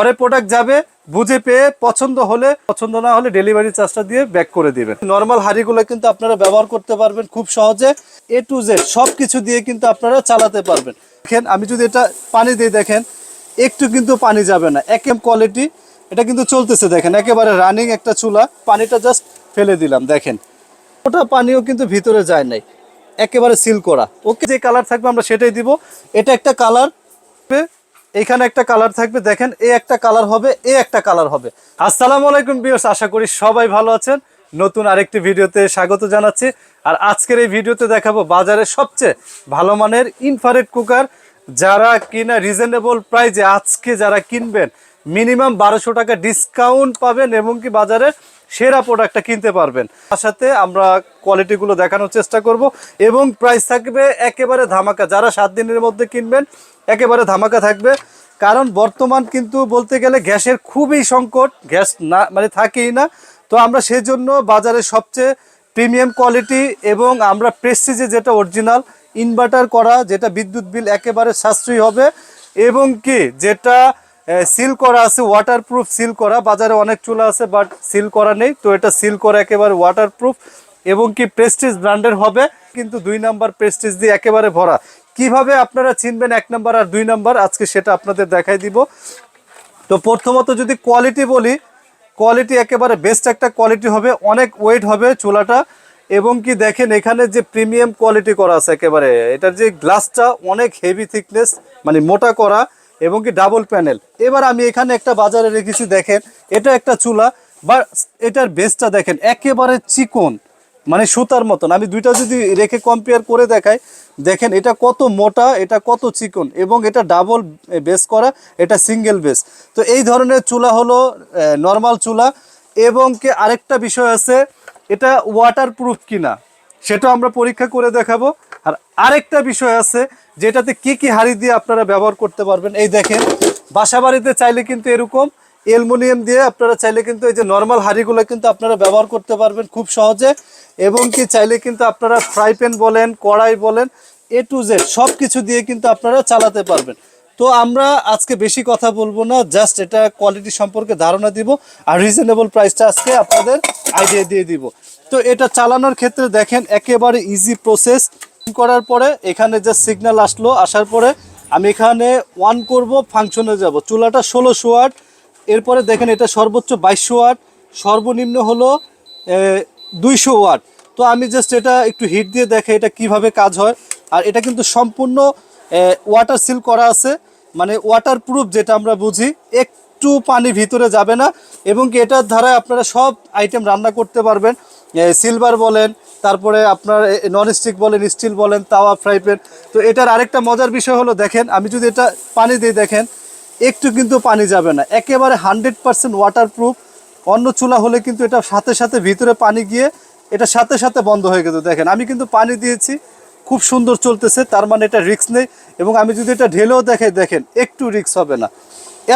পরে প্রোডাক্ট যাবে, বুঝে পেয়ে পছন্দ হলে, পছন্দ না হলে ডেলিভারি চার্জটা দিয়ে ব্যাক করে দিবেন। নর্মাল হাঁড়িগুলো কিন্তু আপনারা ব্যবহার করতে পারবেন খুব সহজে। এ টু জেড সব কিছু দিয়ে কিন্তু আপনারা চালাতে পারবেন। দেখেন, আমি যদি এটা পানি দিয়ে দেখেন, একটু কিন্তু পানি যাবে না। একেম কোয়ালিটি এটা কিন্তু চলতেছে, দেখেন, একেবারে রানিং একটা চুলা। পানিটা জাস্ট ফেলে দিলাম, দেখেন। ওটা পানিও কিন্তু ভিতরে যায় নাই, একেবারে সিল করা। ওকে যে কালার থাকবে আমরা সেটাই দিব। এটা একটা কালার এইখানে একটা কালার থাকবে, দেখেন, এ একটা কালার হবে, এ একটা কালার হবে। আসসালামু আলাইকুম বিয়স আশা করি সবাই ভালো আছেন। নতুন আরেকটি ভিডিওতে স্বাগত জানাচ্ছি। আর আজকের এই ভিডিওতে দেখাবো বাজারে সবচেয়ে ভালো মানের ইনফারেট কুকার যারা কিনা রিজনেবল প্রাইজে আজকে যারা কিনবেন মিনিমাম বারোশো টাকা ডিসকাউন্ট পাবেন এবং কি বাজারে সেরা প্রোডাক্টটা কিনতে পারবেন। তার সাথে আমরা কোয়ালিটিগুলো দেখানোর চেষ্টা করব এবং প্রাইস থাকবে একেবারে ধামাকা। যারা সাত দিনের মধ্যে কিনবেন, একেবারে ধামাকা থাকবে। কারণ বর্তমান কিন্তু বলতে গেলে গ্যাসের খুবই সংকট। গ্যাস না মানে থাকেই না। তো আমরা সেজন্য বাজারে সবচেয়ে প্রিমিয়াম কোয়ালিটি এবং আমরা প্রেস্টিজে যেটা অরিজিনাল ইনভার্টার করা, যেটা বিদ্যুৎ বিল একেবারে সাশ্রয়ী হবে এবং কি, যেটা সিল করা আছে ওয়াটারপ্রুফ সিল করা। বাজারে অনেক চুলা আছে বাট সিল করা নেই। তো এটা সিল করা একেবারে ওয়াটারপ্রুফ এবং কি প্রেস্টিজ ব্র্যান্ডের হবে। কিন্তু দুই নাম্বার প্রেস্টিজ দিয়ে একেবারে ভরা। কীভাবে আপনারা চিনবেন এক নাম্বার আর দুই নাম্বার আজকে সেটা আপনাদের দেখাই দিব। তো প্রথমত যদি কোয়ালিটি বলি কোয়ালিটি একেবারে বেস্ট একটা কোয়ালিটি হবে, অনেক ওয়েট হবে চুলাটা। এবং কি দেখেন, এখানে যে প্রিমিয়াম কোয়ালিটি করা আছে একেবারে, এটার যে গ্লাসটা অনেক হেভি থিকনেস মানে মোটা করা। এবং কি ডাবল প্যানেল এবার আমি এখানে একটা বাজারে রেখেছি, দেখেন। এটা একটা চুলা, বা এটার বেসটা দেখেন, একেবারে চিকন মানে সুতার মতন। আমি দুইটা যদি রেখে কম্পেয়ার করে দেখাই, দেখেন, এটা কত মোটা, এটা কত চিকন, এবং এটা ডাবল বেস করা, এটা সিঙ্গেল বেস তো এই ধরনের চুলা হলো নর্মাল চুলা। এবং কি আরেকটা বিষয় আছে, এটা ওয়াটার প্রুফ কিনা, সেটা আমরা পরীক্ষা করে দেখাবো। আর আরেকটা বিষয় আছে, যেটাতে কি কি হাড়ি দিয়ে আপনারা ব্যবহার করতে পারবেন, এই দেখেন। বাসা বাড়িতে চাইলে কিন্তু এরকম, অ্যালুমিনিয়াম দিয়ে আপনারা চাইলে কিন্তু এই যে নর্মাল হাঁড়িগুলো কিন্তু আপনারা ব্যবহার করতে পারবেন খুব সহজে। এবং কি চাইলে কিন্তু আপনারা ফ্রাই প্যান বলেন, কড়াই বলেন এ টু জেড সব কিছু দিয়ে কিন্তু আপনারা চালাতে পারবেন। তো আমরা আজকে বেশি কথা বলব না জাস্ট এটা কোয়ালিটি সম্পর্কে ধারণা দিব আর রিজনেবল প্রাইসটা আজকে আপনাদের আইডিয়া দিয়ে দিব। তো এটা চালানোর ক্ষেত্রে দেখেন, একেবারে ইজি প্রসেস করার পরে এখানে যে সিগন্যাল আসলো, আসার পরে আমি এখানে ওয়ান করব ফাংশনে যাব। চুলাটা ষোলোশো ওয়াট এরপরে দেখেন এটা সর্বোচ্চ বাইশশো ওয়াট সর্বনিম্ন হলো দুইশো ওয়াট তো আমি জাস্ট এটা একটু হিট দিয়ে দেখে এটা কীভাবে কাজ হয়। আর এটা কিন্তু সম্পূর্ণ ওয়াটার সিল করা আছে। মানে ওয়াটার প্রুফ যেটা আমরা বুঝি, একটু পানি ভিতরে যাবে না। এবং এটার ধারায় আপনারা সব আইটেম রান্না করতে পারবেন। সিলভার বলেন, তারপরে আপনার ননস্টিক বলেন স্টিল বলেন, তাওয়া ফ্রাই প্যান তো এটার আরেকটা মজার বিষয় হলো, দেখেন, আমি যদি এটা পানি দিয়ে দেখেন, একটু কিন্তু পানি যাবে না। একেবারে হান্ড্রেড পার্সেন্ট ওয়াটারপ্রুফ অন্য চুলা হলে কিন্তু এটা সাথে সাথে ভিতরে পানি গিয়ে এটা সাথে সাথে বন্ধ হয়ে গেছে। দেখেন, আমি কিন্তু পানি দিয়েছি, খুব সুন্দর চলতেছে, তার মানে এটা রিক্স নেই। এবং আমি যদি এটা ঢেলেও দেখে দেখেন, একটু রিক্স হবে না।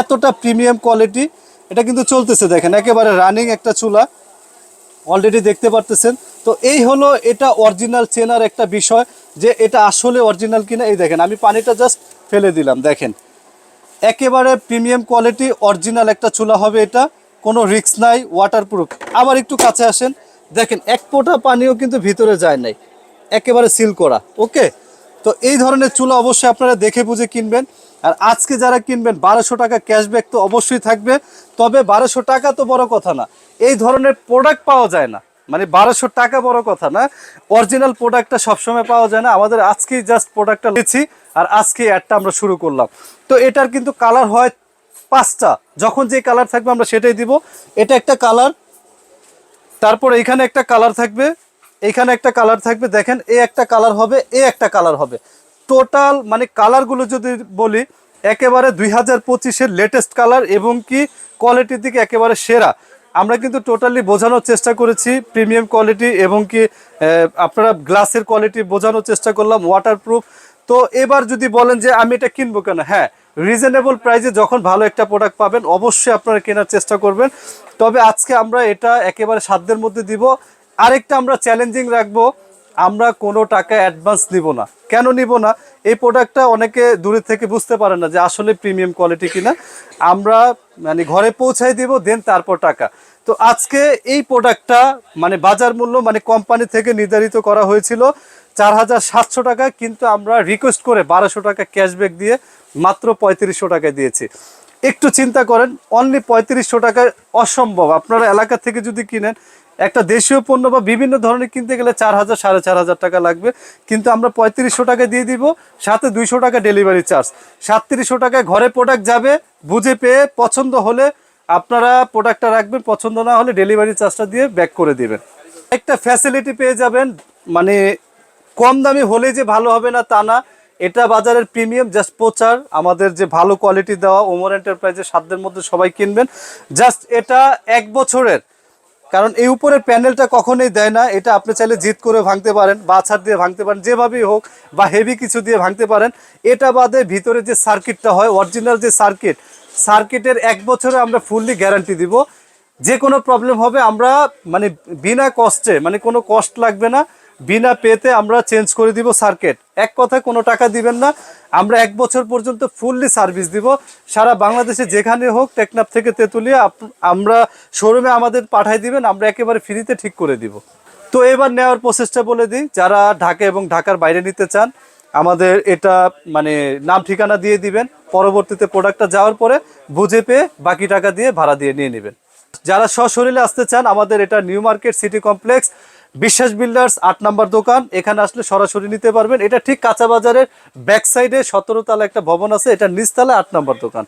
এতটা প্রিমিয়াম কোয়ালিটি এটা কিন্তু চলতেছে, দেখেন, একেবারে রানিং একটা চুলা। অলরেডি দেখতে পারতেছেন। তো এই হলো এটা অরিজিনাল চেনার একটা বিষয় যে এটা আসলে অরিজিনাল কিনা। এই দেখেন, আমি পানিটা জাস্ট ফেলে দিলাম, দেখেন। একেবারে প্রিমিয়াম কোয়ালিটি অরিজিনাল একটা চুলা হবে এটা। কোনো রিক্স নাই ওয়াটারপ্রুফ আবার একটু কাছে আসেন, দেখেন, এক ফোঁটা পানিও কিন্তু ভিতরে যায় নাই। একেবারে সিল করা ওকে তো এই ধরনের চুলা অবশ্যই আপনারা দেখে বুঝে কিনবেন। আর আজকে যারা কিনবেন বারোশো টাকা ক্যাশব্যাক তো অবশ্যই থাকবে। তবে বারোশো টাকা তো বড় কথা না। এই ধরনের প্রোডাক্ট পাওয়া যায় না। মানে বারোশো টাকা বড় কথা না। অরিজিনাল প্রোডাক্টটা সবসময় পাওয়া যায় না। আমাদের আজকেই জাস্ট প্রোডাক্টটা নিয়েছি আর আজকে অ্যাডটা আমরা শুরু করলাম। তো এটার কিন্তু কালার হয় পাঁচটা। যখন যে কালার থাকবে আমরা সেটাই দিব। এটা একটা কালার তারপর এখানে একটা কালার থাকবে। এখানে একটা কালার থাকবে। দেখেন, এ একটা কালার হবে, এ একটা কালার হবে। টোটাল মানে কালারগুলো যদি বলি, একেবারে দুই হাজার পঁচিশের লেটেস্ট কালার এবং কি কোয়ালিটির দিকে একেবারে সেরা। আমরা কিন্তু টোটালি বোঝানোর চেষ্টা করেছি প্রিমিয়াম কোয়ালিটি এবং কি আপনারা গ্লাসের কোয়ালিটি বোঝানোর চেষ্টা করলাম ওয়াটারপ্রুফ তো এবার যদি বলেন যে আমি এটা কিনবো কেন? হ্যাঁ রিজনেবল প্রাইসে যখন ভালো একটা প্রোডাক্ট পাবেন, অবশ্যই আপনারা কেনার চেষ্টা করবেন। তবে আজকে আমরা এটা একেবারে সাধ্যের মধ্যে দিব। আরেকটা আমরা চ্যালেঞ্জিং রাখব আমরা কোনো টাকা অ্যাডভান্স নিব না। কেন নিব না? এই প্রোডাক্টটা অনেকে দূরে থেকে বুঝতে পারে না যে আসলে প্রিমিয়াম কোয়ালিটি কিনা। আমরা মানে ঘরে পৌঁছাই দিব, দেন তারপর টাকা। তো আজকে এই প্রোডাক্টটা মানে বাজার মূল্য মানে কোম্পানি থেকে নির্ধারিত করা হয়েছিল চার হাজার সাতশো টাকা, কিন্তু আমরা রিকোয়েস্ট করে বারোশো টাকা ক্যাশব্যাক দিয়ে মাত্র পঁয়ত্রিশশো টাকায় দিয়েছি। একটু চিন্তা করেন অনলি পঁয়ত্রিশশো টাকায় অসম্ভব। আপনারা এলাকা থেকে যদি কিনেন, একটা দেশীয় পণ্য বা বিভিন্ন ধরনের কিনতে গেলে চার হাজার, সাড়ে চার হাজার টাকা লাগবে। কিন্তু আমরা পঁয়ত্রিশশো টাকা দিয়ে দিব, সাথে দুইশো টাকা ডেলিভারি চার্জ সাতত্রিশশো টাকায় ঘরে প্রোডাক্ট যাবে, বুঝে পেয়ে পছন্দ হলে আপনারা প্রোডাক্টটা রাখবেন, পছন্দ না হলে ডেলিভারি চার্জটা দিয়ে ব্যাক করে দেবেন। একটা ফ্যাসিলিটি পেয়ে যাবেন মানে কম দামি হলে যে ভালো হবে না তা না এটা বাজারের প্রিমিয়াম জাস্ট প্রচার, আমাদের যে ভালো কোয়ালিটি দেওয়া ওমর এন্টারপ্রাইজের সাধ্যের মধ্যে সবাই কিনবেন। জাস্ট এটা এক বছরের, কারণ এই উপরের প্যানেলটা কখনোই দেয় না। এটা আপনি চাইলে জিত করে ভাঙতে পারেন, বা বাছার দিয়ে ভাঙতে পারেন, যেভাবেই হোক, বা হেভি কিছু দিয়ে ভাঙতে পারেন। এটা বাদে ভিতরে যে সার্কিটটা হয় অরিজিনাল যে সার্কিট সার্কিটের এক বছরে আমরা ফুললি গ্যারান্টি দিব। যে কোনো প্রবলেম হবে, আমরা মানে বিনা কষ্টে মানে কোনো কষ্ট লাগবে না। বিনা পেতে আমরা চেঞ্জ করে দিব সার্কিট এক কথায় কোনো টাকা দিবেন না। আমরা এক বছর পর্যন্ত ফুললি সার্ভিস দিব। সারা বাংলাদেশে যেখানে হোক, টেকনাফ থেকে তেঁতুলিয়া আমরা শোরুমে আমাদের পাঠাই দিবেন, আমরা একেবারে ফ্রিতে ঠিক করে দিব। তো এবার নেওয়ার প্রসেসটা বলে দিই। যারা ঢাকা এবং ঢাকার বাইরে নিতে চান, আমাদের এটা মানে নাম ঠিকানা দিয়ে দিবেন। পরবর্তীতে প্রোডাক্টটা যাওয়ার পরে বুঝে পেয়ে বাকি টাকা দিয়ে ভাড়া দিয়ে নিয়ে নেবেন। যারা সশরীরে আসতে চান, আমাদের এটা New Market City Complex Biswas builders, আট নাম্বার দোকান। এখানে আসলে সরাসরি নিতে পারবেন। এটা ঠিক কাঁচা বাজারের ব্যাক সাইডে সতেরো তালা একটা ভবন আছে। এটা নিচতলা আট নাম্বার দোকান।